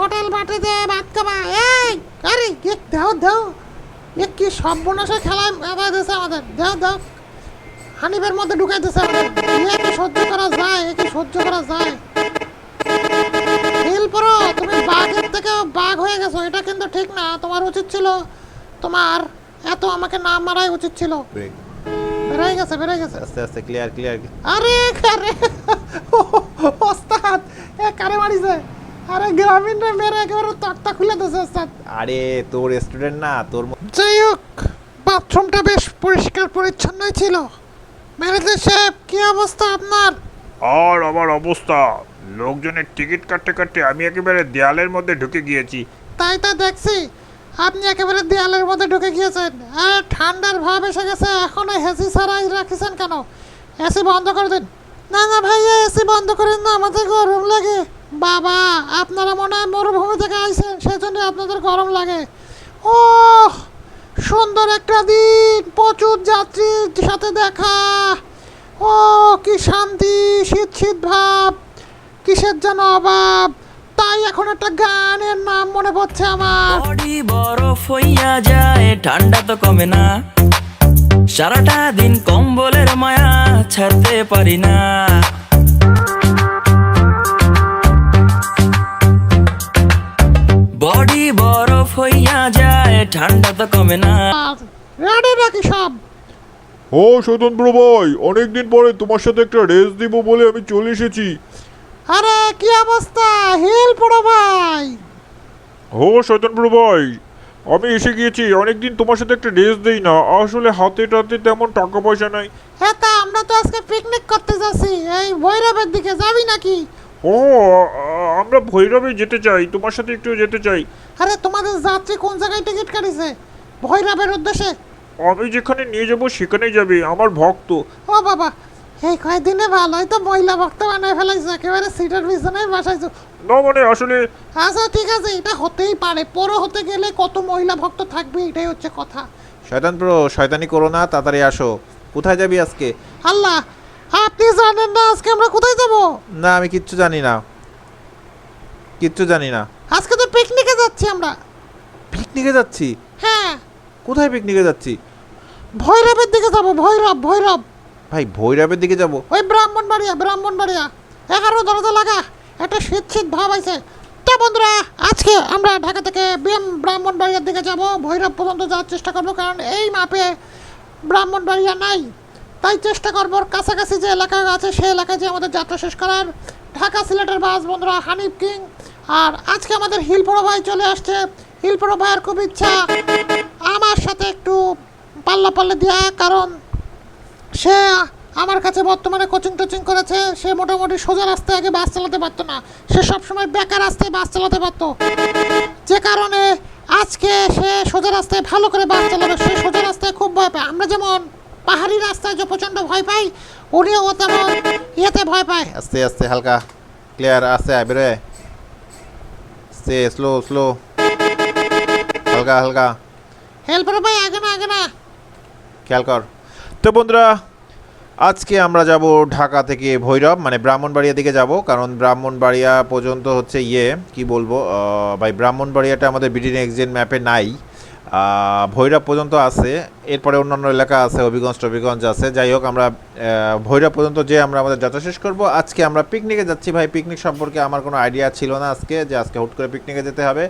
Hotel ভাত খাবা। এই আরে এ দাও দাও। এ কি সর্বনাশে খেলায় দিয়েছে আমাদের। দাও দাও। হানিফের মধ্যে ঢুকাই দিয়েছে আমাদের। কি সহ্য করা যায় এ কি সহ্য করা যায়। তুমি বাঘের থেকে বাঘ হয়ে গেছো। এটা কিন্তু ঠিক না। তোমার উচিত ছিল তোমার এত আমাকে না মারাই উচিত ছিল। বেড়ে গেছে গেছে। আস্তে আস্তে ক্লিয়ার ক্লিয়ার আরে কারে ওস্তাদ এ কারে মারিছে? আরে গ্রামীণ রে মেরে একেবারে তক্তা খুলে দিয়েছে ওস্তাদ আরে তোর স্টুডেন্ট না তোর ম- যাই হোক বাথরুমটা বেশ পরিষ্কার পরিচ্ছন্নই ছিল। ম্যানেজার সাহেব কি অবস্থা আপনার? আর আমার অবস্থা। লোকজনের টিকিট কাটতে কাটতে আমি একেবারে দেয়ালের মধ্যে ঢুকে গিয়েছি। তাই তো দেখছি আপনি একেবারে দেয়ালের মধ্যে ঢুকে গিয়েছেন। আর ঠান্ডার ভাব এসে গেছে এখনও এসি ছাড়াই রাখিছেন কেন? এসি বন্ধ করে দিন। না না ভাইয়া এসি বন্ধ করেন না আমাদের গরম লাগে। বাবা, আপনারা মনে হয় মরুভূমি থেকে আইছেন, সেজন্য আপনাদের গরম লাগে। ও সুন্দর একটা দিন, প্রচুর যাত্রীর সাথে দেখা। ও কি শান্তি, শীত শীত ভাব, কিসের যেন অভাব। তাই এখন একটা গানের নাম মনে পড়ছে আমার। বডি বরফ হইয়া যায়, ঠান্ডা তো কমে না। সারাটা দিন কম্বলের মায়া ছাড়তে পারি না। হইয়া যায় ঠান্ডা তো কমে না। রেডি নাকি সব। ও স্বতন্ত্র ভাই অনেকদিন পরে তোমার সাথে একটা রেস দিব বলে আমি চলে এসেছি। আরে কি অবস্থা? হিল পড়ো ভাই। ও স্বতন্ত্র ভাই আমি এসে গিয়েছি অনেকদিন তোমার সাথে একটা রেস দেই না। আসলে হাতে টাতে তেমন টাকা পয়সা নাই। হ্যাঁ তা আমরা তো আজকে পিকনিক করতে যাচ্ছি। এই ভৈরবের দিকে যাবি নাকি? ও আমরা ভৈরবে যেতে চাই তোমার সাথে একটু যেতে চাই। আরে তোমাদের যাত্রী কোন জায়গায় টিকিট কাটিছে? ভৈরবের উদ্দেশ্যে। আমি যেখানে নিয়ে যাব সেখানেই যাবে আমার ভক্ত। ও বাবা এই কয়েকদিনে ভালোই তো মহিলা ভক্ত বানায় ফেলাইছে একেবারে সিটের পিছনে বাসাইছো। না মানে আসলে আচ্ছা ঠিক আছে এটা হতেই পারে পরে হতে গেলে কত মহিলা ভক্ত থাকবে এটাই হচ্ছে কথা। শয়তান প্রো শয়তানি করো না তাড়াতাড়ি আসো। কোথায় যাবি আজকে? আল্লাহ আপনি জানেন না আজকে আমরা কোথায় যাব? না আমি কিচ্ছু জানি না। কিচ্ছু জানি না। আজকে তো পিকনিকে যাচ্ছি আমরা। পিকনিকে যাচ্ছি? হ্যাঁ। কোথায় পিকনিকে যাচ্ছি? ভৈরবের দিকে যাব ভৈরব ভৈরব। ভাই ভৈরবের দিকে যাব? ওই ব্রাহ্মণবাড়িয়া ব্রাহ্মণবাড়িয়া। এগারো দরজা লাগা। একটা শীত শীত ভাব আছে। তো বন্ধুরা আজকে আমরা ঢাকা থেকে বিএম ব্রাহ্মণবাড়িয়ার দিকে যাব। ভৈরব পর্যন্ত যাওয়ার চেষ্টা করব কারণ এই মাপে ব্রাহ্মণবাড়িয়া নাই। তাই চেষ্টা করব কাছাকাছি যে এলাকা আছে সেই এলাকায় যে আমাদের যাত্রা শেষ করার। ঢাকা সিলেটের বাস বন্ধুরা হানিফ কিং। আর আজকে আমাদের হিলপড়ো ভাই চলে আসছে। হিলপড়ো ভাইয়ের খুব ইচ্ছা। আমার সাথে একটু পাল্লা পাল্লা দেওয়া কারণ সে আমার কাছে বর্তমানে কোচিং টোচিং করেছে। সে মোটামুটি সোজা রাস্তায় আগে বাস চালাতে পারতো না। সে সবসময় বেকার রাস্তায় বাস চালাতে পারতো। যে কারণে আজকে সে সোজা রাস্তায় ভালো করে বাস চালাবে। সে সোজা রাস্তায় খুব ভয় পায়। আমরা যেমন পাহাড়ি রাস্তায় যে প্রচণ্ড ভয় পাই, উনিও তেমন ইয়েতে ভয় পায়। আস্তে আস্তে, হালকা ক্লিয়ার আয় বেরোয় আস্তে স্লো স্লো হালকা হালকা হেল্পার ভাই আগে না আগে না। খেয়াল কর। তো বন্ধুরা আজকে আমরা যাব ঢাকা থেকে ভৈরব মানে ব্রাহ্মণবাড়িয়া দিকে যাব কারণ ব্রাহ্মণবাড়িয়া পর্যন্ত হচ্ছে ইয়ে কি বলব ভাই ব্রাহ্মণবাড়িয়াটা আমাদের বিডি এক্সিট ম্যাপে নাই। ভৈরব পর্যন্ত আছে। এরপরে অন্যান্য এলাকা আছে, হবিগঞ্জ, টবিগঞ্জ আছে। যাই হোক, আমরা ভৈরব পর্যন্ত যে আমরা আমাদের যাত্রা শেষ করব, আজকে আমরা পিকনিকে যাচ্ছি ভাই। পিকনিক সম্পর্কে আমার কোনো আইডিয়া ছিল না আজকে, যে আজকে হুট করে পিকনিকে যেতে হবে।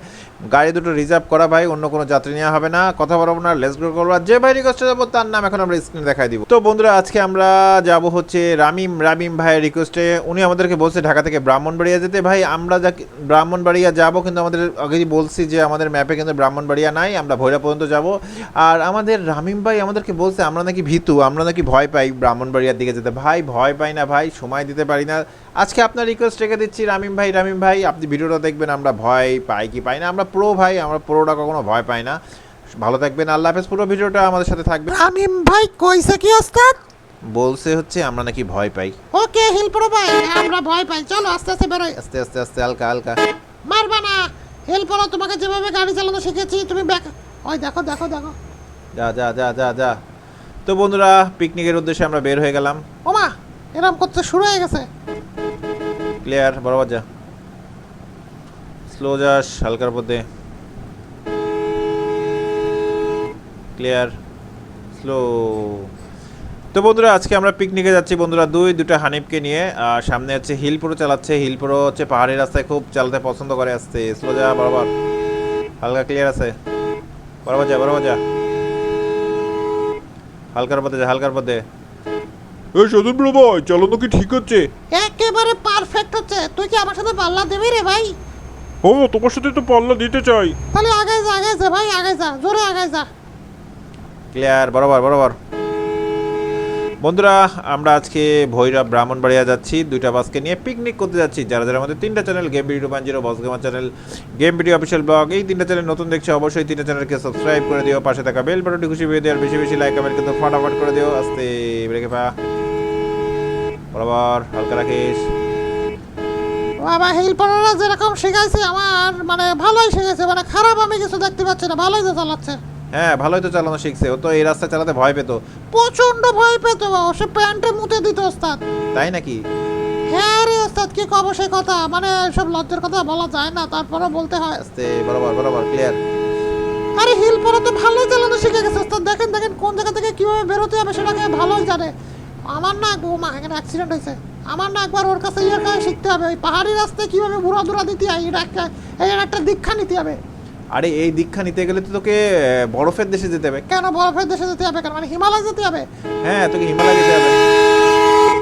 গাড়ি দুটো রিজার্ভ করা ভাই, অন্য কোনো যাত্রী নেওয়া হবে না। কথা বলব না লেস গ্রো করব। যে ভাই রিকোয়েস্টে যাব, তার নাম এখন আমরা স্ক্রিনে দেখাই দিব। তো বন্ধুরা, আজকে আমরা যাব হচ্ছে রামিম রামিম ভাইয়ের রিকোয়েস্টে উনি আমাদেরকে বলছে ঢাকা থেকে ব্রাহ্মণবাড়িয়া যেতে। ভাই, আমরা যা ব্রাহ্মণবাড়িয়া যাব, কিন্তু আমাদের আগেই বলছি যে আমাদের ম্যাপে কিন্তু ব্রাহ্মণবাড়িয়া নাই। আমরা ভৈরব পর্যন্ত যাব। আর আমাদের রামিম ভাই আমাদেরকে বলছে আমরা নাকি ভীতু আমরা নাকি ভয় পাই ব্রাহ্মণবাড়িয়ার দিকে যেতে। ভাই ভয় পাই না ভাই সময় দিতে পারি না। আজকে আপনার রিকোয়েস্ট রেখে দিচ্ছি রামিম ভাই রামিম ভাই আপনি ভিডিওটা দেখবেন আমরা ভয় পাই কি পাই না। আমরা প্রো ভাই আমরা প্রোটা কখনো ভয় পাই না। ভালো থাকবেন আল্লাহ হাফেজ পুরো ভিডিওটা আমাদের সাথে থাকবে রামিম ভাই কইছে কি ওস্তাদ? বলছে হচ্ছে আমরা নাকি ভয় পাই। ওকে হেল্পার ভাই আমরা ভয় পাই। চলো আস্তে আস্তে বেরোই। আস্তে আস্তে আস্তে হালকা হালকা। মারবা না। হেল্পার তোমাকে যেভাবে গাড়ি চালানো শিখেছি তুমি ব্যাক ওই দেখো দেখো দেখো। যা যা যা যা যা। তো বন্ধুরা পিকনিকের উদ্দেশ্যে আমরা বের হয়ে গেলাম। ওমা এরম করতে শুরু হয়ে গেছে। ক্লিয়ার বরাবর যা স্লো যাস হালকার মধ্যে। ক্লিয়ার স্লো তো বন্ধুরা আজকে আমরা পিকনিকে যাচ্ছি বন্ধুরা দুই দুটো হানিফকে নিয়ে। আর সামনে হচ্ছে হিলপুরো চালাচ্ছে। হিলপুরো হচ্ছে পাহাড়ি রাস্তায় খুব চালাতে পছন্দ করে আসতে। স্লো যা বরাবর। হালকা ক্লিয়ার আছে। বরাবর যা বরাবর যা। হালকার পথে যা হালকার পথে। এই স্বতন্ত্র ভাই চালানো কি ঠিক হচ্ছে? একেবারে পারফেক্ট হচ্ছে। তুই কি আমার সাথে পাল্লা দেবি রে ভাই? ও তোমার সাথে তো পাল্লা দিতে চাই। তাহলে আগে যা আগে যা ভাই আগে যা জোরে আগে যা। ক্লিয়ার বরাবর বরাবর। বন্ধুরা, আমরা আজকে ভৈরব ব্রাহ্মণবাড়িয়া যাচ্ছি। দুইটা বাসকে নিয়ে পিকনিক করতে যাচ্ছি। যারা যারা আমাদের তিনটা channel game video two zero boss gamer channel game video official blog এই তিনটা চ্যানেল নতুন দেখছে অবশ্যই তিনটা চ্যানেলকে সাবস্ক্রাইব করে দিও, পাশে থাকা বেল বাটনটি খুশি দিও, আর বেশি বেশি লাইক কমেন্ট কিন্তু ফটাফট করে দিও। আস্তে ব্রেকে পা। বরাবর, হালকা রাখিস। বাবা হিল পাড়ারা যেরকম শিখাইছে, আমার মানে ভালোই শিখেছে মানে খারাপ আমি কিছু দেখতে পাচ্ছি না, ভালোই তো চালাচ্ছে। হ্যাঁ ভালোই তো চালানো শিখছে। ও তো এই রাস্তায় চালাতে ভয় পেতো। প্রচণ্ড ভয় পেত সে প্যান্টে মুতে দিত ওস্তাদ। তাই নাকি? হ্যাঁ রে ওস্তাদ কি কব সেই কথা? মানে সব লজ্জার কথা বলা যায় না তারপরও বলতে হয়। আস্তে বরাবর বরাবর ক্লিয়ার আরে হিল পরে তো ভালোই চালানো শিখে গেছে ওস্তাদ দেখেন দেখেন কোন জায়গা থেকে কীভাবে বেরোতে হবে সেটাকে ভালোই জানে। আমার না গো মা এখানে অ্যাক্সিডেন্ট হয়েছে। আমার না একবার ওর কাছে ইয়ে শিখতে হবে ওই পাহাড়ি রাস্তায় কীভাবে দূরা দিতে হয় এটা একটা এই একটা দীক্ষা নিতে হবে। আরে এই দীক্ষা নিতে গেলে তো তোকে বরফের দেশে যেতে হবে। কেন বরফের দেশে যেতে হবে? কেন মানে হিমালয় যেতে হবে? হ্যাঁ তোকে হিমালয় যেতে হবে।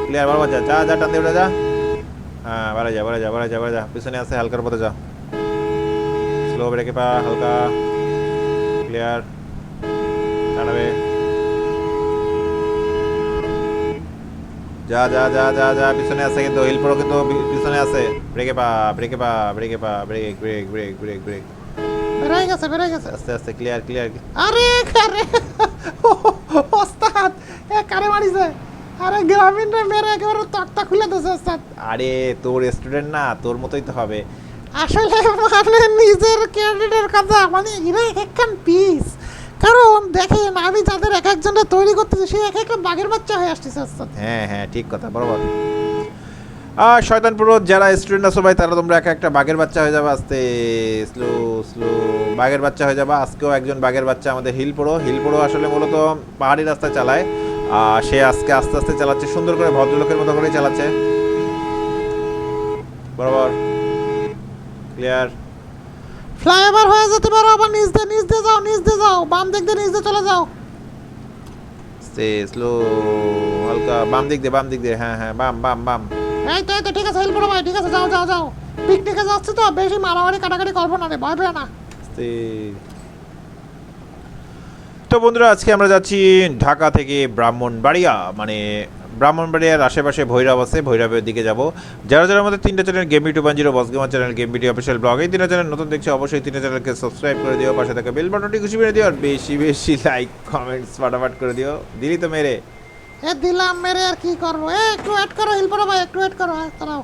ক্লিয়ার বারবার যা যা যা টান দিয়ে যা। হ্যাঁ বাড়া যা বাড়া যা বাড়া যা বাড়া যা। পিছনে আছে হালকার পথে যা। স্লো ব্রেকে পা হালকা। ক্লিয়ার টানাবে যা যা যা যা যা পিছনে আছে কিন্তু হিল পড়ো কিন্তু পিছনে আছে। ব্রেকে পা ব্রেকে পা ব্রেকে পা brake brake brake brake brake বেড়ে গেছে বেড়ে গেছে আস্তে আস্তে ক্লিয়ার ক্লিয়ার আরে কারে ওস্তাদ এ কারে মারিছে আরে গ্রামীণ রে মেরে একেবারে তক্তা খুলে দিয়েছে ওস্তাদ আরে তোর স্টুডেন্ট না তোর মতোই তো হবে। আসলে মানে নিজের ক্যান্ডিডেটের কথা মানে এরা এক একখান পিস কারণ দেখেন আমি যাদের এক একজনের তৈরি করতেছি সে এক একটা বাঘের বাচ্চা হয়ে আসতেছে ওস্তাদ হ্যাঁ হ্যাঁ ঠিক কথা বরাবর। আর শয়তানপুর যারা স্টুডেন্ট আছো ভাই তারা তোমরা এক একটা বাঘের বাচ্চা হয়ে যাবে। আস্তে স্লো স্লো বাঘের বাচ্চা হয়ে যাবে। আজকেও একজন বাঘের বাচ্চা আমাদের হিল পড়ো হিল পড়ো আসলে মূলত পাহাড়ি রাস্তায় চালায়। আর সে আজকে আস্তে আস্তে চালাচ্ছে সুন্দর করে ভদ্রলোকের মতো করেই চালাচ্ছে। বরাবর। ক্লিয়ার ফ্লাইওভার হয়ে যেতে পারো আবার নিচ দিয়ে নিচ দিয়ে যাও নিচ দিয়ে যাও। বাম দিক দিয়ে নিচ দিয়ে চলে যাও। স্লো হালকা বাম দিক দিয়ে বাম দিক দিয়ে। হ্যাঁ হ্যাঁ বাম বাম বাম। এই তো তো, ঠিক আছে, হেল্প করো ভাই, ঠিক আছে, যাও যাও যাও। পিকনিকে যাচ্ছি তো, বেশি মারামারি, কাটাকাটি করব না রে, ভয় পেও না। তো বন্ধুরা, আজকে আমরা যাচ্ছি ঢাকা থেকে ব্রাহ্মণবাড়িয়া মানে ব্রাহ্মণবাড়িয়ার আশেপাশে ভৈরব আছে, ভৈরবের দিকে যাব। যারা যারা আমাদের তিনটা channel game YouTube zero boss gamer channel game video official blog এই তিনটা চ্যানেল নতুন দেখছি, অবশ্যই তিনটা চ্যানেলকে সাবস্ক্রাইব করে দিও, পাশে থাকা বেল বাটনটি খুশি মেরে দিও, আর বেশি বেশি লাইক কমেন্টস ফাটাফাট করে দিও। দিলি তো মেরে। এ দিলাম মেরে আর কি করব? এ একটু ওয়েট করো হেল্প করো ভাই একটু ওয়েট করো হ্যাঁ দাঁড়াও।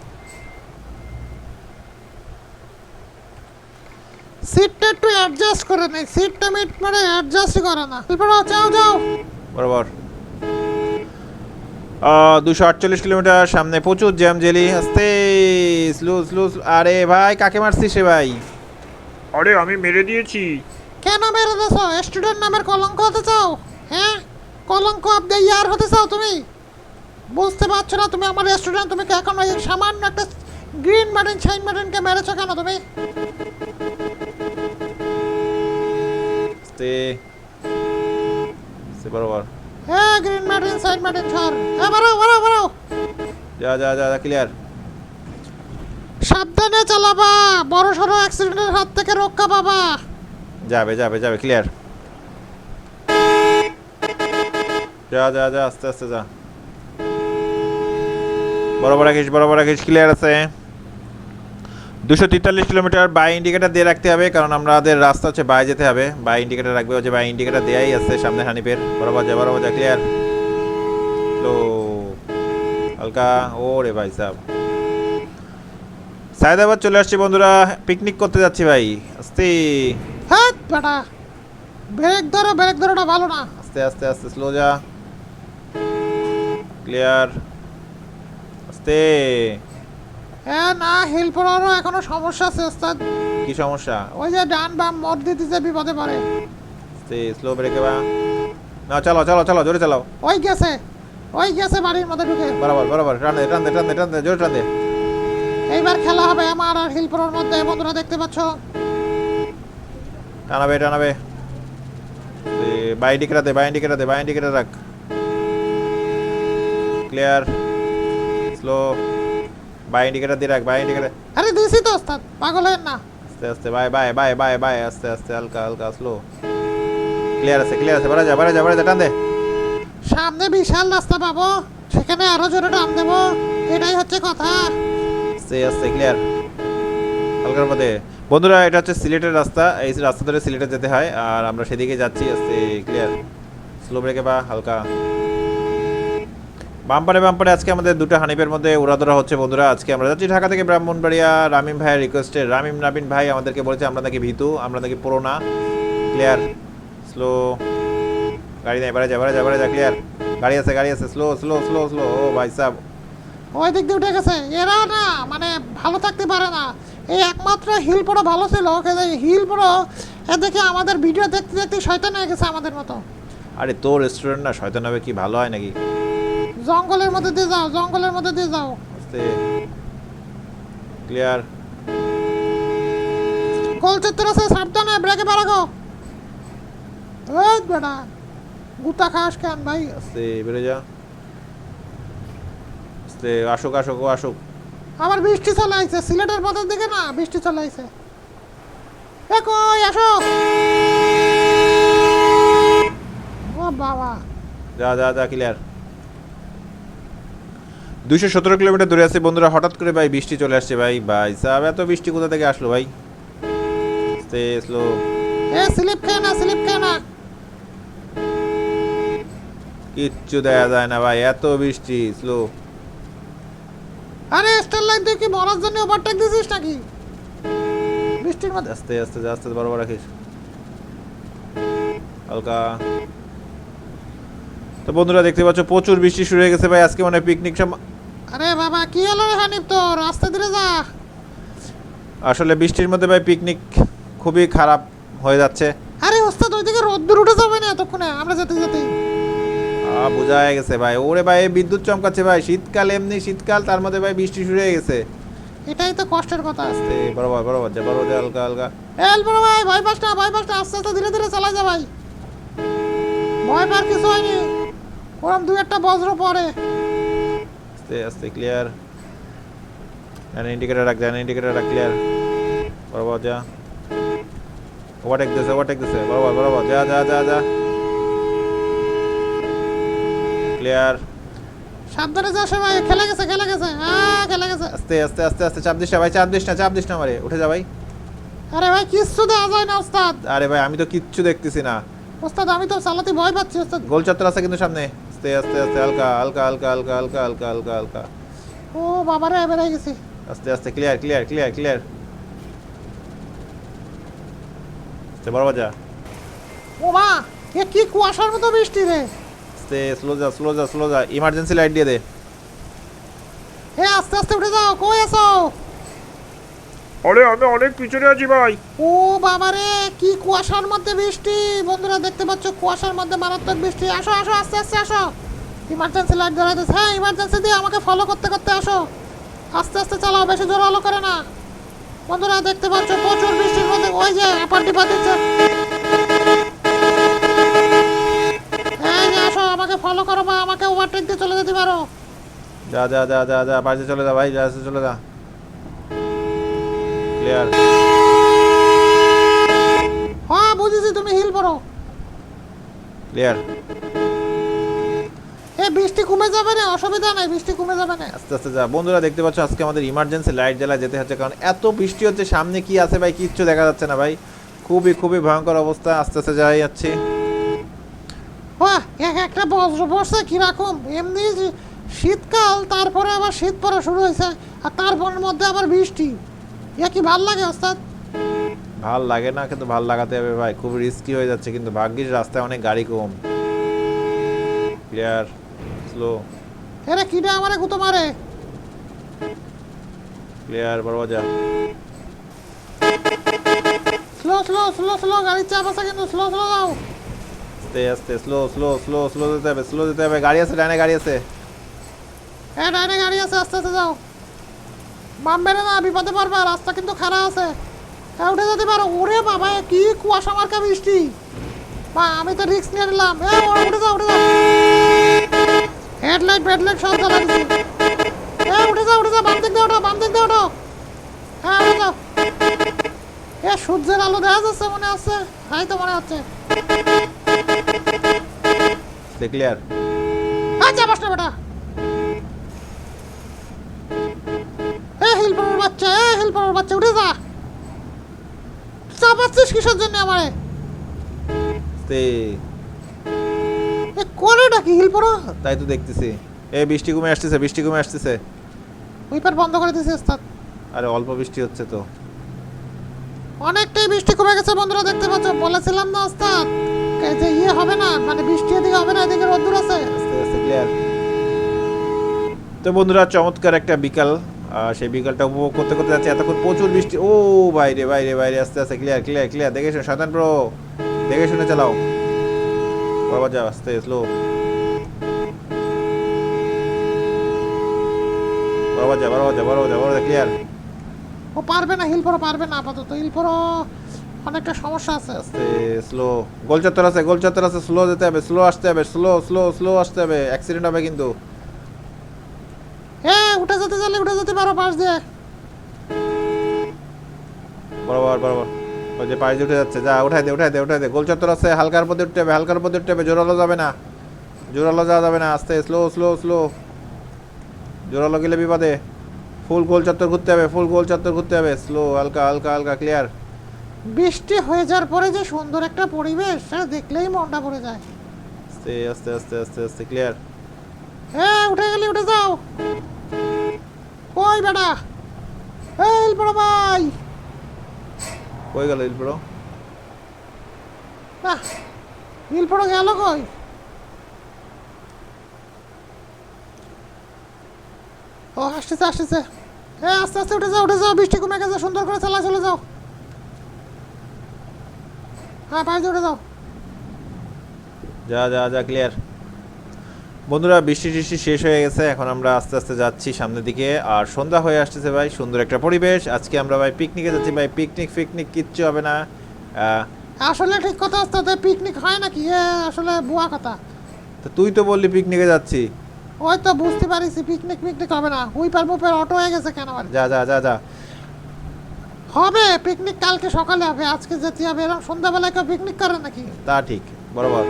সিটটা একটু অ্যাডজাস্ট করে নেই সিটটা মিট মানে অ্যাডজাস্ট করে না। হেল্প যাও যাও। বরাবর। দুশো আটচল্লিশ কিলোমিটার সামনে প্রচুর জ্যাম জেলি আস্তে স্লো স্লো আরে ভাই কাকে মারছিস রে ভাই? আরে আমি মেরে দিয়েছি। কেন মেরে দেছো স্টুডেন্ট নামের কলঙ্ক হতে চাও? হ্যাঁ? কলঙ্ক অফ দ্য ইয়ার হতে চাও তুমি? বুঝতে পারছ না তুমি আমার রেস্টুরেন্ট তুমি কি এখন ওই সামান্য একটা গ্রিন মার্টিন শাইন মার্টিনকে মেরেছো কেন তুমি? বরাবর। হ্যাঁ গ্রিন মার্টিন শাইন মার্টিন সর হ্যাঁ বাড়াও বাড়াও বাড়াও। যা যা যা ক্লিয়ার সাবধানে চালাবা বড় সড়ো অ্যাক্সিডেন্টের হাত থেকে রক্ষা পাবা। যাবে যাবে যাবে ক্লিয়ার যা যা যা আস্তে আস্তে যা। বরাবর রাখিস বরাবর রাখিস ক্লিয়ার আছে? দুশো তেতাল্লিশ কিলোমিটার বাই ইন্ডিকেটার দিয়ে রাখতে হবে কারণ আমাদের রাস্তা হচ্ছে বাই যেতে হবে। বাই ইন্ডিকেটার রাখবে হচ্ছে বাই ইন্ডিকেটার দেয়াই আছে সামনে হানিপের বরাবর যা বরাবর যা ক্লিয়ার লো হালকা ও রে ভাই সাহেব। সায়দাবাদ চলে আসছি বন্ধুরা পিকনিক করতে যাচ্ছি ভাই। আস্তে। হ্যাঁ বেটা ব্রেক ধরো ব্রেক ধরোটা ভালো না। আস্তে আস্তে আস্তে স্লো যা। ক্লিয়ার আস্তে। এ না হিল পড়ারও এখনও সমস্যা আছে ওস্তাদ। কি সমস্যা? ওই যে ডান বাম মদ দিতেছে বিপদে পড়ে। আস্তে স্লো ব্রেকে বা না চলো চলো চলো জোরে চালাও। ওই গেছে ওই গেছে বাড়ির মধ্যে ঢুকে। বরাবর বরাবর টান দে টান দে টান দে টান দে জোরে টান দে। এইবার খেলা হবে আমার আর হিলপুরের মধ্যে বন্ধুরা দেখতে পাচ্ছ। টানাবে টানাবে। বাই ইন্ডিকেটার দে বাই দে বাই রাখ। ক্লিয়ার স্লো বাই ইন্ডিকেটার দিয়ে রাখ বাই ইন্ডিকেটার আরে দিছি তো ওস্তাদ। পাগল হেন না। আস্তে আস্তে বাই বাই বাই বাই বাই আস্তে আস্তে হালকা হালকা স্লো ক্লিয়ার আছে ক্লিয়ার আছে বাড়া যা বাড়া যা বাড়া যা টান দে। সামনে বিশাল রাস্তা পাবো সেখানে আরও জোরে টান দেবো এটাই হচ্ছে কথা। আস্তে আস্তে ক্লিয়ার হালকার মধ্যে। বন্ধুরা এটা হচ্ছে সিলেটের রাস্তা এই রাস্তা ধরে সিলেটে যেতে হয় আর আমরা সেদিকে যাচ্ছি আস্তে ক্লিয়ার স্লো ব্রেকে বা হালকা। বাম্পারে বাম্পারে আজকে আমাদের দুটো হানিপের মধ্যে উড়াধরা হচ্ছে বন্ধুরা। আজকে আমরা যাচ্ছি ঢাকা থেকে ব্রাহ্মণবাড়িয়া। রামিম ভাইয়ের রিকোয়েস্টে রামিম নাবিন ভাই আমাদেরকে বলেছে আমরা নাকি ভীতু আমরা নাকি পুরোনা ক্লিয়ার স্লো গাড়ি নেই বাড়ে যা যা যা ক্লিয়ার গাড়ি আছে গাড়ি আছে স্লো স্লো স্লো স্লো ও ভাই সাহেব ওই দিক দিয়ে উঠে গেছে। এরা না মানে ভালো থাকতে পারে না। এই একমাত্র হিল পড়ো ভালো ছিল হিল পড়ো এ দেখে আমাদের ভিডিও দেখতে দেখতে শয়তান হয়ে গেছে আমাদের মতো। আরে তোর রেস্টুরেন্ট না শয়তান হবে কি ভালো হয় নাকি? জঙ্গলের মধ্যে দিয়ে যাও জঙ্গলের মধ্যে দিয়ে যাও। আস্তে ক্লিয়ার গোল চত্বর আছে সাবধানে ব্রেকে বাড়াগো ওই বেটা গুতা খাস কেন ভাই? আস্তে বেড়ে যা। আস্তে আসুক আসুক ও আসুক। আবার বৃষ্টি চলে আইছে সিলেটের পথের দিকে না বৃষ্টি চলে আইছে। এ কই আসো। ও বাবা। যা যা যা ক্লিয়ার দুইশো সতেরো কিলোমিটার দূরে আছে বন্ধুরা। হঠাৎ করে ভাই বৃষ্টি চলে আসছে ভাই। ভাই সাহেব এত বৃষ্টি কোথা থেকে আসলো ভাই? স্লো এ স্লিপ খেয়ে না স্লিপ খেয়ে না। কিচ্ছু দেয়া যায় না ভাই এত বৃষ্টি স্লো আরে স্টার লাইন তুই কি মরার জন্য ওভারটেক দিছিস নাকি? বৃষ্টির মধ্যে আস্তে আস্তে আস্তে বড় বড় রাখিস। হালকা। তো বন্ধুরা দেখতে পাচ্ছ প্রচুর বৃষ্টি শুরু হয়ে গেছে ভাই। আজকে মানে পিকনিক আরে বাবা কি হলো রে হানিফ তো রাস্তা ধীরে যা। আসলে বৃষ্টির মধ্যে ভাই পিকনিক খুবই খারাপ হয়ে যাচ্ছে। আরে ওস্তাদ ওইদিকে রোদ্দুর উঠে যাবে না এতক্ষণে? আমরা যেতে যেতে। আ বোঝা হয়ে গেছে ভাই। ওরে ভাই বিদ্যুৎ চমকাচ্ছে ভাই। শীতকাল এমনি শীতকাল তার মধ্যে ভাই বৃষ্টি শুরু হয়ে গেছে। এটাই তো কষ্টের কথা। আস্তে বরাবর বরাবর যা বরাবর যা হালকা হালকা। এল বড় ভাই না ভয় পাস না। আস্তে আস্তে ধীরে ধীরে চালা যা ভাই। ভয় পার কিছু হয়নি। ওরম দুই একটা বজ্র পরে আস্তে আস্তে ক্লিয়ার জানি ইন্ডিকেটার রাখ জানি ইন্ডিকেটার রাখ ক্লিয়ার বরাবর যা। ওভারটেক দিছে ওভারটেক দিছে। বরাবর বরাবর। যা যা যা যা। ক্লিয়ার সাবধানে যা ভাই খেলে গেছে খেলে গেছে। হ্যাঁ খেলে গেছে। আস্তে আস্তে আস্তে আস্তে। চাপ দিস না ভাই চাপ দিস না চাপ দিস না মারে উঠে যা ভাই। আরে ভাই কিচ্ছু দেওয়া যায় না ওস্তাদ। আরে ভাই আমি তো কিচ্ছু দেখতেছি না। ওস্তাদ আমি তো চালাতে ভয় পাচ্ছি ওস্তাদ। গোল চত্বর আছে কিন্তু সামনে। আস্তে আস্তে আস্তে হালকা হালকা হালকা হালকা হালকা হালকা হালকা হালকা। ও বাবারে বেড়ে গেছি। আস্তে আস্তে ক্লিয়ার ক্লিয়ার ক্লিয়ার ক্লিয়ার আস্তে বরাবর যা ও মা এ কি কুয়াশার মতো বৃষ্টি রে। আস্তে স্লো যা স্লো যা স্লো যা। ইমার্জেন্সি লাইট দিয়ে দে। হে আস্তে আস্তে উঠে যাও কই আছো? আরে আমি অনেক পিছনে আছি ভাই। ও বাবারে কি কুয়াশার মধ্যে বৃষ্টি। বন্ধুরা দেখতে পাচ্ছ কুয়াশার মধ্যে মারাত্মক বৃষ্টি। আসো আসো আস্তে আস্তে আসো। ইমার্জেন্সি লাইট ধরে দিচ্ছে। হ্যাঁ ইমার্জেন্সি দিয়ে আমাকে ফলো করতে করতে আসো। আস্তে আস্তে চালাও বেশি জোর আলো করে না। বন্ধুরা দেখতে পাচ্ছ প্রচুর বৃষ্টির মধ্যে ওই যে পার্টি দিচ্ছে। এই যে আসো আমাকে ফলো করো বা আমাকে ওভারটেক দিয়ে চলে যেতে পারো। যা যা যা যা যা বাড়িতে চলে যা ভাই যা চলে যা। ক্লিয়ার হ্যাঁ বুঝেছি তুমি হিল পড়ো ক্লিয়ার এ বৃষ্টি কমে যাবে না? অসুবিধা নাই বৃষ্টি কমে যাবে না। আস্তে আস্তে যা বন্ধুরা দেখতে পাচ্ছ আজকে আমাদের ইমার্জেন্সি লাইট জ্বালা যেতে হচ্ছে কারণ এত বৃষ্টি হচ্ছে সামনে কি আছে ভাই কিচ্ছু দেখা যাচ্ছে না ভাই। খুবই খুবই ভয়ঙ্কর অবস্থা। আস্তে আস্তে যাই যাচ্ছি। বাহ এক একটা বজ্র পড়ছে কীরকম? এমনি শীতকাল তারপরে আবার শীত পড়া শুরু হয়েছে আর তারপরের মধ্যে আবার বৃষ্টি। এ কি ভালো লাগে ওস্তাদ? ভালো লাগে না কিন্তু ভালো লাগাতে হবে ভাই। খুব রিস্কি হয়ে যাচ্ছে কিন্তু ভাগ্যিস রাস্তায় অনেক গাড়ি কম। ক্লিয়ার স্লো এরে কিডা আমারে গুতো মারে? ক্লিয়ার বরাবর যা স্লো স্লো স্লো স্লো গাড়ির চাপ আছে কিন্তু স্লো স্লো যাও আস্তে আস্তে স্লো স্লো স্লো স্লো যেতে হবে স্লো যেতে হবে। গাড়ি আছে ডানে গাড়ি আছে। হ্যাঁ ডাইনে গাড়ি আছে আস্তে আস্তে যাও। বাম বেড়ে না বিপদে পারবা রাস্তা কিন্তু খারাপ আছে। হ্যাঁ উঠে যেতে পারো। ওরে বাবা কি কুয়াশা মার্কা বৃষ্টি। বা আমি তো রিস্ক নিয়ে নিলাম। এ উঠে যাও উঠে যাও। হেডলাইট বেডলাইট সব জ্বালা দিচ্ছি এ উঠে যাও উঠে যাও বাম দিক দিয়ে ওঠো বাম দিক দিয়ে ওঠো। হ্যাঁ উঠে যাও। এ সূর্যের আলো দেখা যাচ্ছে মনে হচ্ছে হাই তো মনে হচ্ছে ক্লিয়ার আচ্ছা বাসটা বেটা। বাচ্চা এ বাচ্চা উঠে যা। চাপাচ্ছিস কিসের জন্য আমারে? এ করে ডাকি হিলপাড়া তাই তো দেখতেছি। এ বৃষ্টি কমে আসতেছে বৃষ্টি কমে আসতেছে। উইপার বন্ধ করে দিয়েছে ওস্তাদ আরে অল্প বৃষ্টি হচ্ছে তো। অনেকটাই বৃষ্টি কমে গেছে বন্ধুরা দেখতে পাচ্ছ। বলেছিলাম না ওস্তাদ। যে ইয়ে হবে না মানে বৃষ্টি এদিকে হবে না এদিকে রোদ্দুর আছে। আস্তে আস্তে ক্লিয়ার তো বন্ধুরা চমৎকার একটা বিকাল। সেই বিকালটা উপভোগ করতে করতে যাচ্ছে এতক্ষণ প্রচুর বৃষ্টি। ও বাইরে বাইরে বাইরে আস্তে আস্তে ক্লিয়ার ক্লিয়ার ক্লিয়ার দেখে শুনে শতান প্রো দেখে শুনে চালাও। বাবা যাও আস্তে স্লো বাবা যা বাবা যা বাবা যা বাবা ক্লিয়ার ও পারবে না হিলপরো পারবে না আপাতত হিলপরো অনেকটা সমস্যা আছে। আস্তে স্লো গোল চত্বর আছে গোল চত্বর আছে স্লো যেতে হবে স্লো আসতে হবে স্লো স্লো স্লো আসতে হবে। অ্যাক্সিডেন্ট হবে কিন্তু। এ উঠে যেতে চাইলে উঠে যেতে পারো পাশ দিয়ে। বরাবর বরাবর। ওই যে পায়ে উঠে যাচ্ছে যা উঠাই দে উঠাই দে উঠাই দে। গোল চত্বর আছে হালকার পথে উঠতে হবে হালকার পথে উঠতে হবে জোরালো যাবে না। জোরালো যাওয়া যাবে না আস্তে স্লো স্লো স্লো জোরালো গেলে বিপদে। ফুল গোল চত্বর ঘুরতে হবে ফুল গোল চত্বর ঘুরতে হবে। স্লো হালকা হালকা হালকা ক্লিয়ার বৃষ্টি হয়ে যাওয়ার পরে যে সুন্দর একটা পরিবেশ সেটা দেখলেই মনটা পড়ে যায়। আস্তে আস্তে আস্তে আস্তে আস্তে ক্লিয়ার হ্যাঁ উঠে গেলি উঠে যাও। কই বেটা। এই বড় ভাই। কই গেল ইলপুরো না নীল পড়ে গেল কই? ও আসতেছে আসতেছে। এ আস্তে আস্তে উঠে যাও উঠে যাও। বৃষ্টি কমে গেছে সুন্দর করে চালা চলে যাও। হ্যাঁ পায়ে উঠে যাও। যা যা যা ক্লিয়ার বন্ধুরা বৃষ্টি টিষ্টি শেষ হয়ে গেছে। এখন আমরা আস্তে আস্তে যাচ্ছি সামনের দিকে। আর সন্ধ্যা হয়ে আসতেছে ভাই সুন্দর একটা পরিবেশ। আজকে আমরা ভাই পিকনিকে যাচ্ছি। ভাই পিকনিক ফিকনিক কিচ্ছু হবে না। আসলে ঠিক কথা আসতে পিকনিক হয় নাকি? এ আসলে বুয়া কথা। তো তুই তো বললি পিকনিকে যাচ্ছি। ওই তো বুঝতে পারিস পিকনিক পিকনিক হবে না। হুইপার মুপের অটো হয়ে গেছে কেন আর যা যা যা যা। হবে পিকনিক কালকে সকালে হবে। আজকে যেতে হবে। এরকম সন্ধ্যাবেলায় কেউ পিকনিক করে নাকি? তা ঠিক বরাবর।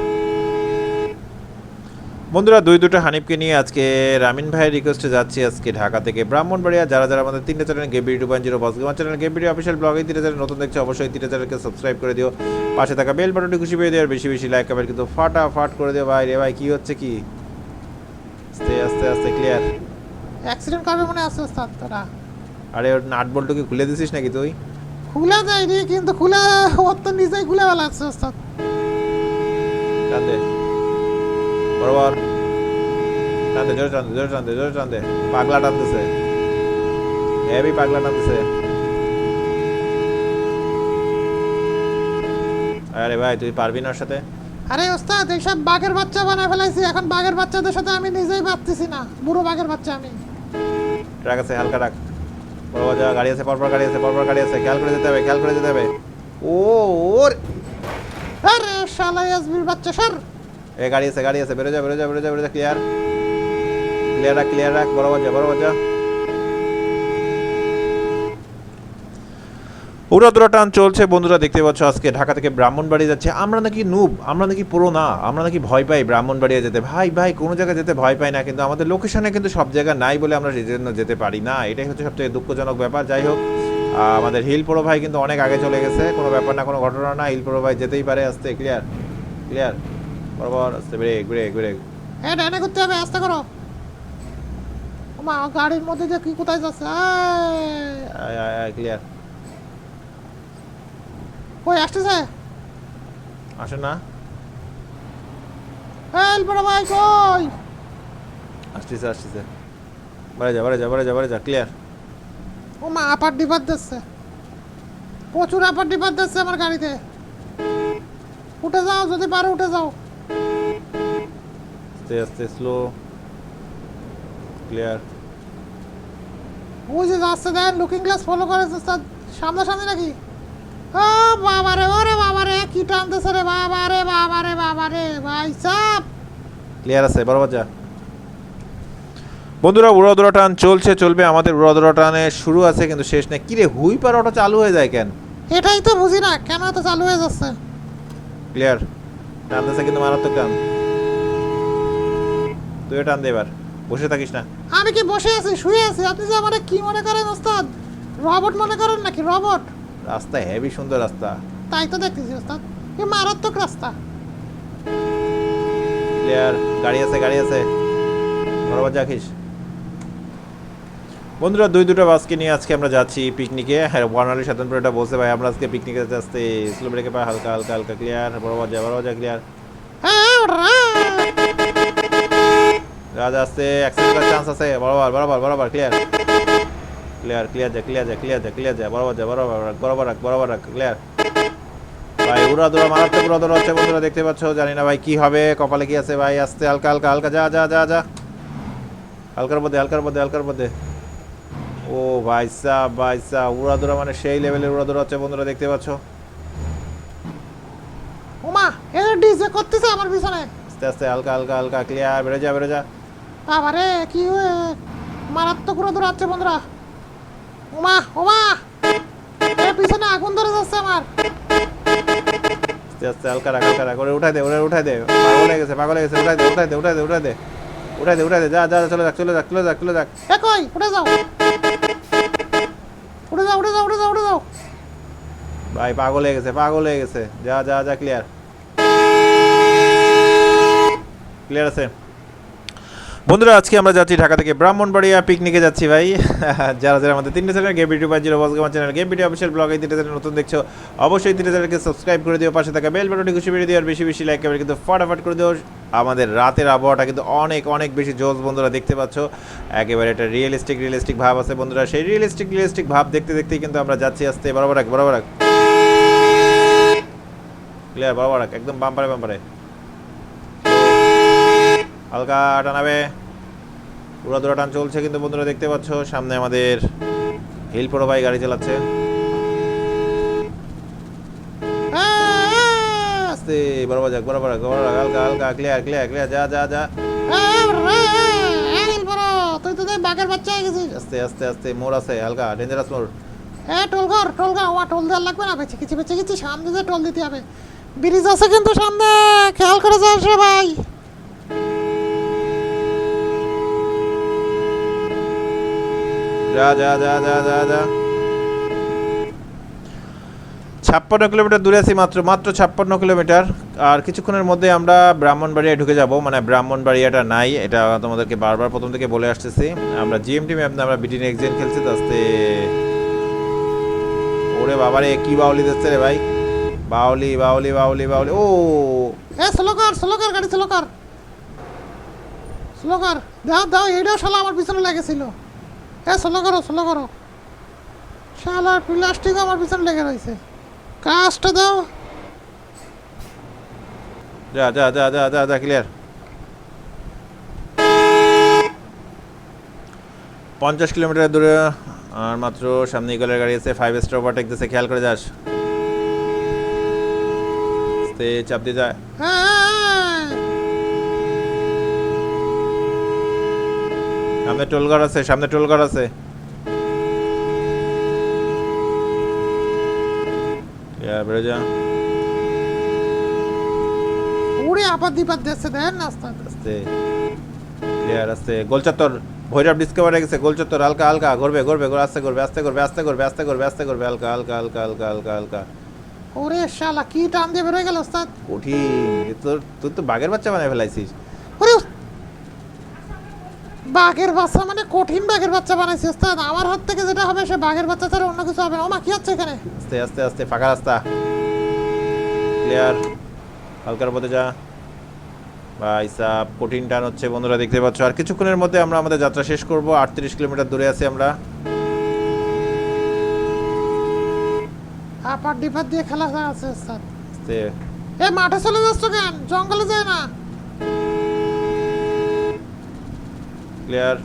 বন্ধুরা দুই দুটো হানিফকে নিয়ে আজকে রামিন ভাইয়ের রিকোয়েস্টে যাচ্ছি আজকে ঢাকা থেকে। ব্রাহ্মণবাড়িয়া যারা যারা আমাদের তিনটে channel Gaby two point zero boss gamer channel Gaby official ব্লগে তিনটে চ্যানেল নতুন দেখছে অবশ্যই তিনটে চ্যানেলকে সাবস্ক্রাইব করে দিও। পাশে থাকা বেল বাটনটি খুশি পেয়ে দিও আর বেশি বেশি লাইক কমেন্ট কিন্তু ফাটাফাট করে দিও ভাই। রে ভাই কী হচ্ছে কি? আস্তে আস্তে আস্তে ক্লিয়ার অ্যাক্সিডেন্ট করবে মনে আছে ওস্তাদ তারা আরে ওর নাট বল্টু কি খুলে দিছিস নাকি তুই? খুলে যায় রে কিন্তু খুলে ওর তো নিজেই খুলে বেলাচ্ছে ওস্তাদ টানদে বরাবর। টানদে জোরে টানদে জোরে টানদে জোরে টানদে পাগলা টানতেছে। হেভি পাগলা টানতেছে। আরে ভাই তুই পারবি না ওর সাথে? আরে ওস্তাদ এইসব বাঘের বাচ্চা বানায় ফেলাইছি। এখন বাঘের বাচ্চাদের সাথে আমি নিজেই ভাবতেছি না। বুড়ো বাঘের বাচ্চা আমি। ট্রাক আছে হালকা রাখ। বরাবর যা গাড়ি আছে পরপর গাড়ি আছে পরপর গাড়ি আছে। খেয়াল করে যেতে হবে খেয়াল করে যেতে হবে। ও ওর আরে শালা এসবির বাচ্চা সর! এ, গাড়ি আছে গাড়ি আছে, বেরো যা বেরো যা বেরো যা বেরো যা ক্লিয়ার ক্লিয়ার রাখ ক্লিয়ার রাখ বরাবর যা বরাবর যা উড়াদুরা টান চলছে, বন্ধুরা দেখতে পাচ্ছ আজকে ঢাকা থেকে ব্রাহ্মণবাড়ি যাচ্ছে। আমরা নাকি নুব আমরা নাকি পুরো না, আমরা নাকি ভয় পাই ব্রাহ্মণবাড়িয়া যেতে। ভাই ভাই, কোনো জায়গায় যেতে ভয় পাই না, কিন্তু আমাদের লোকেশনে কিন্তু সব জায়গা নাই বলে আমরা সেই জন্য যেতে পারি না। এটাই হচ্ছে সবথেকে দুঃখজনক ব্যাপার। যাই হোক আমাদের হিল পোড়ো ভাই কিন্তু অনেক আগে চলে গেছে, কোনো ব্যাপার না, কোনো ঘটনা না। হিল পোড়ো ভাই যেতেই পারে আসতে ক্লিয়ার ক্লিয়ার বরাবর আসতে ব্রেক ব্রেক ব্রেক এ ডাইনে করতে হবে আস্তে করো। মা গাড়ির মধ্যে যে কি কোথায় যাচ্ছে? আয় আয় আয় ক্লিয়ার কই আসতেছে? আসে না। এই বড় ভাই কই? আসতেছে আসতেছে। বাড়ে যা বাড়ে যা বাড়ে যা বাড়ে যা ক্লিয়ার ও মা আপার ডিপার দিচ্ছে। প্রচুর আপার ডিপার দিচ্ছে আমার গাড়িতে। উঠে যাও যদি পারো উঠে যাও। আস্তে আস্তে স্লো ক্লিয়ার ওই যে যাচ্ছে দেন লুকিং গ্লাস ফলো করে সামনাসামনি নাকি? ও বাবা রে ওরে বাবা রে কি টানতেছে রে বাবা রে বাবা রে বাবা রে ভাই সাপ ক্লিয়ার আছে বরাবর যা বন্ধুরা উড়াদুরা টান চলছে চলবে। আমাদের উড়াদুরা টানে শুরু আছে কিন্তু শেষ নেই। কিরে হুইপার অটো চালু হয়ে যায় কেন? এটাই তো বুঝি না কেন এত চালু হয়ে যাচ্ছে? ক্লিয়ার টানতেছে কিন্তু মারাত্মক টান। তুইও টান দে এবার। বসে থাকিস না। আমি কি বসে আছি? শুয়ে আছি? আপনি যে আমার কি মনে করেন ওস্তাদ? রবট মনে করেন নাকি রবট? রাস্তা হেভি সুন্দর রাস্তা। তাই তো দেখতেছি ওস্তাদ। কি মারাত্মক রাস্তা। ক্লিয়ার গাড়ি আছে গাড়ি আছে। বরাবর যাখিস। বন্ধুরা দুই দুটো বাসকে নিয়ে আজকে আমরা যাচ্ছি পিকনিকে হ্যাঁ বর্ণালী স্বতন্ত্র এটা বলছে ভাই আমরা আজকে পিকনিকে যাচ্ছি। আসতে স্লো ব্রেকে পাই হালকা হালকা হালকা ক্লিয়ার বরাবর যা বরাবর যা ক্লিয়ার হ্যাঁ, রাজ আসতে অ্যাক্সিডেন্টের চান্স আছে। বরাবর বরাবর বরাবর ক্লিয়ার ক্লিয়ার ক্লিয়ার যা ক্লিয়ার যা ক্লিয়ার যা ক্লিয়ার যা বরাবর যা বরাবর রাখ বরাবর রাখ বরাবর রাখ ক্লিয়ার ভাই উড়া দৌড়া মারাত্মক উড়া দৌড়া হচ্ছে বন্ধুরা দেখতে পাচ্ছ। জানি না ভাই কি হবে কপালে কি আছে ভাই? আস্তে হালকা হালকা হালকা যা যা যা যা। হালকার মধ্যে হালকার মধ্যে হালকার মধ্যে। ও ভাই সাহ ভাই সাহ উড়া দৌড়া মানে সেই লেভেলের উড়া দৌড়া হচ্ছে বন্ধুরা দেখতে পাচ্ছ। ওমা এ ডিজে করতেছে আমার পিছনে। আস্তে আস্তে হালকা হালকা হালকা ক্লিয়ার বেড়ে যা বেড়ে যা। বাবা রে কি মারাত্মক করে দৌড়াচ্ছে বন্ধুরা। ওমা ওমা! পিছনে আগুন ধরে যাচ্ছে আমার। আস্তে আস্তে হালকা রাখ হালকা রাখ। ওরে উঠাই দে ওরে উঠাই দে। পাগল হয়ে গেছে পাগল হয়ে গেছে। উঠাই দে উঠাই দে উঠাই দে উঠাই দে। উঠাই দে উঠাই দে। যা যা যা, চলে যাক চলে যাক চলে যাক চলে যাক। এ কই? উঠে যাও। উঠে যাও উঠে যাও উঠে যাও উঠে যাও। ভাই পাগল হয়ে গেছে পাগল হয়ে গেছে। যা যা যা ক্লিয়ার ক্লিয়ার আছে। বন্ধুরা, আজকে আমরা যাচ্ছি ঢাকা থেকে ব্রাহ্মণবাড়িয়া পিকনিকে যাচ্ছি ভাই। যারা যারা আমাদের তিনটে চ্যানেল গেম ভিডিও পাঁচ zero boss gamer channel game video official blog এই তিনটে চ্যানেল নতুন দেখছ, অবশ্যই তিনটে চ্যানেলকে সাবস্ক্রাইব করে দিও, পাশে থাকা বেল বাটনটি খুশি বেরিয়ে দিও, আর বেশি বেশি লাইক কিন্তু ফটাফট করে দিও। আমাদের রাতের আবহাওয়াটা কিন্তু অনেক অনেক বেশি জোস বন্ধুরা দেখতে পাচ্ছ। একেবারে একটা রিয়েলিস্টিক রিয়েলিস্টিক ভাব আছে বন্ধুরা। সেই রিয়েলিস্টিক রিয়েলিস্টিক ভাব দেখতে দেখতেই কিন্তু আমরা যাচ্ছি আসতে, বরাবর রাখ বরাবর রাখ। ক্লিয়ার বরাবর রাখ, একদম বাম্পারে বাম্পারে হালকা টানাবে। উড়াদুরা টান চলছে কিন্তু বন্ধুরা দেখতে পাচ্ছ সামনে আমাদের হিল প্রো ভাই গাড়ি চালাচ্ছে। আস্তে বরাবর যাক বরাবর বরাবর হালকা হালকা ক্লিয়ার ক্লিয়ার ক্লিয়ার যা যা যা। তুই তো বাঘের বাচ্চা হয়ে গেছিস। আস্তে আস্তে আস্তে মোড় আছে হালকা ডেঞ্জারাস মোড়। এ টোল কর টোল কর ওয়া টোল দেওয়ার লাগবে না বেঁচে কিছু বেঁচে গেছি সামনে টোল দিতে হবে। ব্রিজ আছে কিন্তু সামনে খেয়াল করে যাস রে ভাই। যা যা যা যা যা যা। ছাপ্পান্ন কিলোমিটার দূরে আছি মাত্র মাত্র ছাপ্পান্ন কিলোমিটার। আর কিছুক্ষণের মধ্যে আমরা ব্রাহ্মণবাড়িয়া ঢুকে যাব। মানে ব্রাহ্মণবাড়িয়াটা নাই, এটা তোমাদেরকে বারবার প্রথম থেকে বলে আসতেছি। আমরা জিএমটি ম্যাপ আমরা বিটিন এক্সেন খেলছি, তো আস্তে। ওরে বাবারে, কি বাউলি দিচ্ছে রে ভাই? বাউলি বাউলি বাউলি বাউলি, ও। এ স্লো কর স্লো কর, গাড়ি স্লো কর। স্লো কর, দাও দাও এইটাও শালা আমার পিছনে লেগেছিল। এ স্লো করো স্লো করো। শালার প্লাস্টিক আমার পিছনে লেগে রয়েছে। কাজটা দাও। যা যা যা যা যা যা ক্লিয়ার পঞ্চাশ কিলোমিটার দূরে আর মাত্র সামনে ইগলের গাড়ি আছে ফাইভ স্টার ওভারটেক দিচ্ছে খেয়াল করে যাস। আস্তে চাপ দিয়ে যায়। হ্যাঁ সামনে টোলঘর আছে সামনে টোলঘর আছে। Yeah, যা উড়ে আপাত দিপাত দিচ্ছে দেন নাস্তা আস্তে। ক্লিয়ার আস্তে। গোলচত্বর ভৈরব ডিসকভার গেছে গোলচত্বর হালকা হালকা। ঘুরবে ঘুরবে ঘুরে আস্তে করবে আস্তে করবে আস্তে করবে আস্তে করবে আস্তে করবে হালকা হালকা হালকা হালকা হালকা হালকা। ওরে শালা কি টান দিয়ে বেরোয় গেল ওস্তাদ? কঠিন। তোর তুই তো বাঘের বাচ্চা বানায় ফেলাইছিস। ওরে বাঘের বাচ্চা মানে কঠিন বাঘের বাচ্চা বানাইছে ওস্তাদ। আমার হাত থেকে যেটা হবে সে বাঘের বাচ্চা ছাড়া অন্য কিছু হবে না। ওমা কি হচ্ছে এখানে? আস্তে আস্তে আস্তে ফাঁকা রাস্তা। ক্লিয়ার হালকার মধ্যে যা। ভাই সাহ কঠিন টান হচ্ছে বন্ধুরা দেখতে পাচ্ছ। আর কিছুক্ষণের মধ্যে আমরা আমাদের যাত্রা শেষ করব। আটত্রিশ কিলোমিটার দূরে আছি আমরা। ডাপার ডিপার দিয়ে খেলা আছে স্যার এ মাঠে চলে যাচ্ছ কেন? জঙ্গলে যায় না? ক্লিয়ার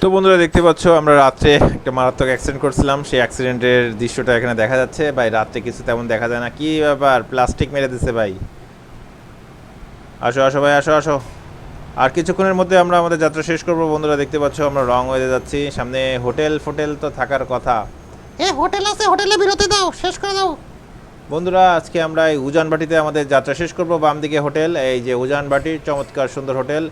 তো বন্ধুরা, দেখতে পাচ্ছ, আমরা রাত্রে একটা মারাত্মক অ্যাক্সিডেন্ট করছিলাম। সেই অ্যাক্সিডেন্টের দৃশ্যটা এখানে দেখা যাচ্ছে। ভাই, রাত্রে কিছু তেমন দেখা যায় না। কি ব্যাপার? প্লাস্টিক মেরে দিছে ভাই। আসো আসো ভাই, আসো আসো। আর কিছুক্ষণের মধ্যে আমরা আমাদের যাত্রা শেষ করব। বন্ধুরা দেখতে পাচ্ছ আমরা রং হয়ে যাচ্ছি। সামনে হোটেল ফোটেল তো থাকার কথা। এ হোটেল আছে হোটেলে বিরতি দাও শেষ করে দাও। বন্ধুরা আজকে আমরা এই উজানবাটিতে আমাদের যাত্রা শেষ করব বাম দিকে হোটেল। এই যে উজানবাটির চমৎকার সুন্দর হোটেল।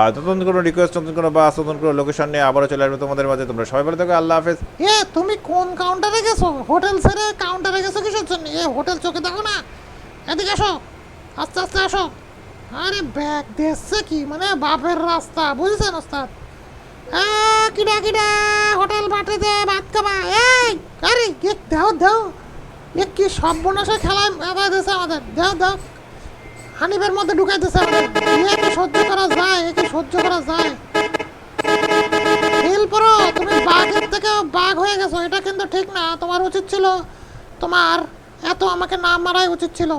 আর নতুন কোনো রিকোয়েস্ট নতুন কোনো বাস নতুন কোনো লোকেশন নিয়ে আবারও চলে আসবে তোমাদের মাঝে। তোমরা সবাই ভালো থাকো আল্লাহ হাফেজ। এ তুমি কোন কাউন্টারে গেছো? হোটেল ছেড়ে কাউন্টারে গেছো কিসের জন্য? এ হোটেল চোখে দেখো না। এদিকে আসো। আস্তে আস্তে আসো। আরে ব্যাগ দেখছে কি? মানে বাপের রাস্তা, বুঝেছেন ওস্তাদ? কিডা কিডা, হোটেল বাটিতে ভাত খাবা। এই, আরে, এ, দাও দাও। এ, কি সর্বনাশে খেলায় এবার দিয়েছে আমাদের। দাও দাও। হানিফের মধ্যে ঢুকাই দিয়েছে আমাদের। এ, কি সহ্য করা যায়? এ, কি সহ্য করা যায়? পরো, তুমি বাঘের থেকে বাঘ হয়ে গেছো। এটা কিন্তু ঠিক না। তোমার উচিত ছিল তোমার, এত আমাকে না মারাই উচিত ছিল।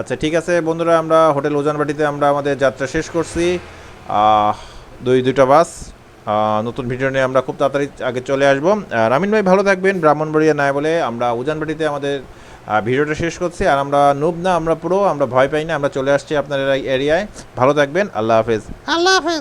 আচ্ছা ঠিক আছে বন্ধুরা, আমরা হোটেল ওজানবাটিতে আমরা আমাদের যাত্রা শেষ করছি। দুই, দুইটা বাস নতুন ভিডিও নিয়ে আমরা খুব তাড়াতাড়ি আগে চলে আসব। রামিন ভাই ভালো থাকবেন, ব্রাহ্মণবাড়িয়া নাই বলে আমরা উজানবাটিতে আমাদের ভিডিওটা শেষ করছি। আর আমরা নুব না, আমরা পুরো, আমরা ভয় পাই না, আমরা চলে আসছি আপনার এরিয়ায়। ভালো থাকবেন, আল্লাহ হাফেজ। আল্লাহ হাফেজ।